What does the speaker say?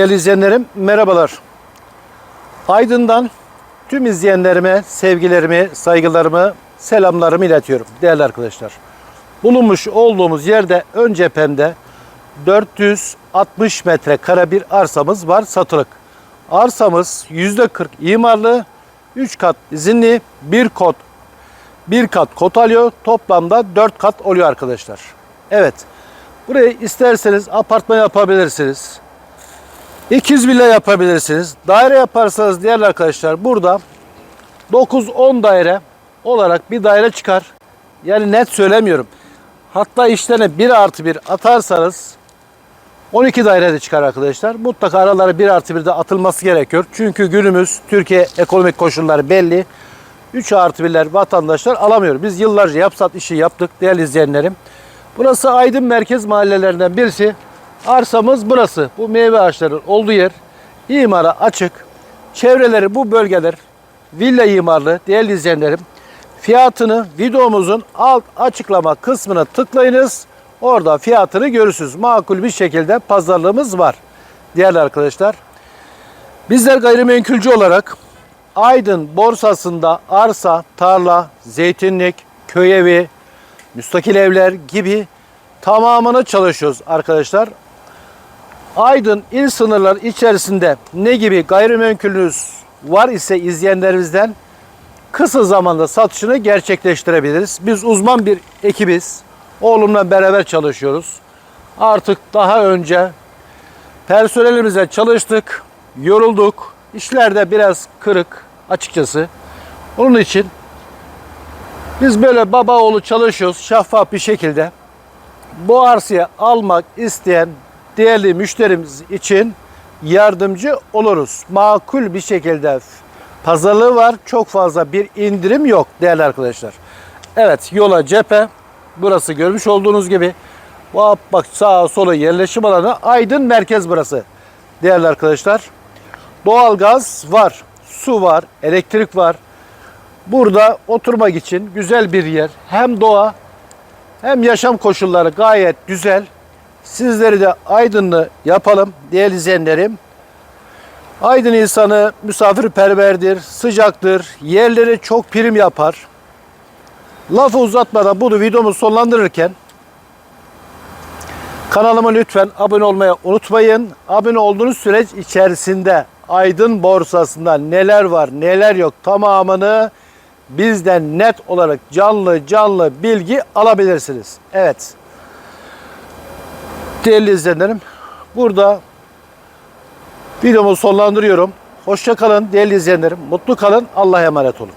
Değerli izleyenlerim merhabalar. Aydın'dan tüm izleyenlerime sevgilerimi, saygılarımı, selamlarımı iletiyorum değerli arkadaşlar. Bulunmuş olduğumuz yerde ön cephemde 460 metrekare bir arsamız var satılık. Arsamız %40 imarlı, 3 kat izinli, 1 kot bir kat kot alıyor. Toplamda 4 kat oluyor arkadaşlar. Evet. Burayı isterseniz apartman yapabilirsiniz. İkiz villa yapabilirsiniz. Daire yaparsanız değerli arkadaşlar burada 9-10 daire olarak bir daire çıkar. Yani net söylemiyorum. Hatta işlerine 1 artı 1 atarsanız 12 daire de çıkar arkadaşlar. Mutlaka aralara 1 artı 1 de atılması gerekiyor. Çünkü günümüz Türkiye ekonomik koşulları belli. 3 artı 1'ler vatandaşlar alamıyor. Biz yıllarca yapsat işi yaptık değerli izleyenlerim. Burası Aydın merkez mahallelerinden birisi. Arsamız burası. Bu meyve ağaçları olduğu yer. İmara açık. Çevreleri bu bölgeler villa imarlı değerli izleyenlerim. Fiyatını videomuzun alt açıklama kısmına tıklayınız. Orada fiyatını görürsünüz. Makul bir şekilde pazarlığımız var. Değerli arkadaşlar. Bizler gayrimenkulcü olarak Aydın borsasında arsa, tarla, zeytinlik, köy evi, müstakil evler gibi tamamını çalışıyoruz arkadaşlar. Aydın il sınırları içerisinde ne gibi gayrimenkulünüz var ise izleyenlerimizden kısa zamanda satışını gerçekleştirebiliriz. Biz uzman bir ekibiz. Oğlumla beraber çalışıyoruz. Artık daha önce personelimize çalıştık, yorulduk. İşlerde biraz kırık açıkçası. Onun için biz böyle baba oğlu çalışıyoruz şeffaf bir şekilde. Bu arsayı almak isteyen değerli müşterimiz için yardımcı oluruz. Makul bir şekilde pazarlığı var. Çok fazla bir indirim yok değerli arkadaşlar. Evet yola cephe. Burası görmüş olduğunuz gibi. Bu bak sağa sola yerleşim alanı Aydın merkez burası. Değerli arkadaşlar. Doğalgaz var, su var, elektrik var. Burada oturmak için güzel bir yer. Hem doğa hem yaşam koşulları gayet güzel. Sizleri de Aydınlı yapalım değerli izleyenlerim. Aydın insanı misafirperverdir, sıcaktır, yerleri çok prim yapar. Lafı uzatmadan bunu videomu sonlandırırken kanalıma lütfen abone olmayı unutmayın. Abone olduğunuz süreç içerisinde Aydın borsasında neler var neler yok tamamını bizden net olarak canlı canlı bilgi alabilirsiniz. Evet. Değerli izleyenlerim burada videomu sonlandırıyorum. Hoşça kalın değerli izleyenlerim. Mutlu kalın. Allah'a emanet olun.